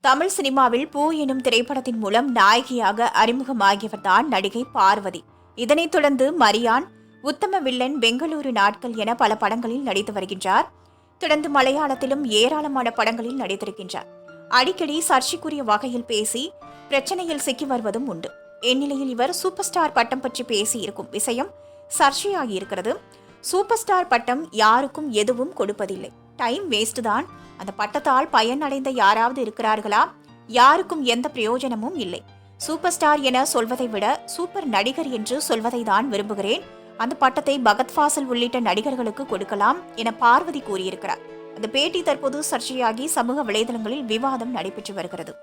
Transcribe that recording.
தமிழ் சினிமாவில் பூ எனும் திரைப்படத்தின் மூலம் நாயகியாக அறிமுகமாகியவர்தான் நடிகை பார்வதி. இதனைத் தொடர்ந்து மரியான் உத்தம வில்லன் பெங்களூரு நாட்கள் என பல படங்களில் நடித்து வருகின்றார். தொடர்ந்து மலையாளத்திலும் ஏராளமான படங்களில் நடித்திருக்கின்றார். அடிக்கடி சர்ச்சைக்குரிய வகையில் பேசி பிரச்சனையில் சிக்கி வருவதும் உண்டு. இந்நிலையில் இவர் சூப்பர் ஸ்டார் பட்டம் பற்றி பேசி இருக்கும் விஷயம் சர்ச்சையாகி இருக்கிறது. சூப்பர் ஸ்டார் பட்டம் யாருக்கும் எதுவும் கொடுப்பதில்லை. டைம் வேஸ்ட் தான். அந்த பட்டத்தால் பயன் அடைந்த யாராவது இருக்கிறார்களா? யாருக்கும் எந்த பிரயோஜனமும் இல்லை. சூப்பர் ஸ்டார் என சொல்வதை விட சூப்பர் நடிகர் என்று சொல்வதை தான் விரும்புகிறேன். அந்த பட்டத்தை பகத் ஃபாசல் உள்ளிட்ட நடிகர்களுக்கு கொடுக்கலாம் என பார்வதி கூறியிருக்கிறார். அந்த பேட்டி தற்போது சர்ச்சையாகி சமூக வலைதளங்களில் விவாதம் நடைபெற்று வருகிறது.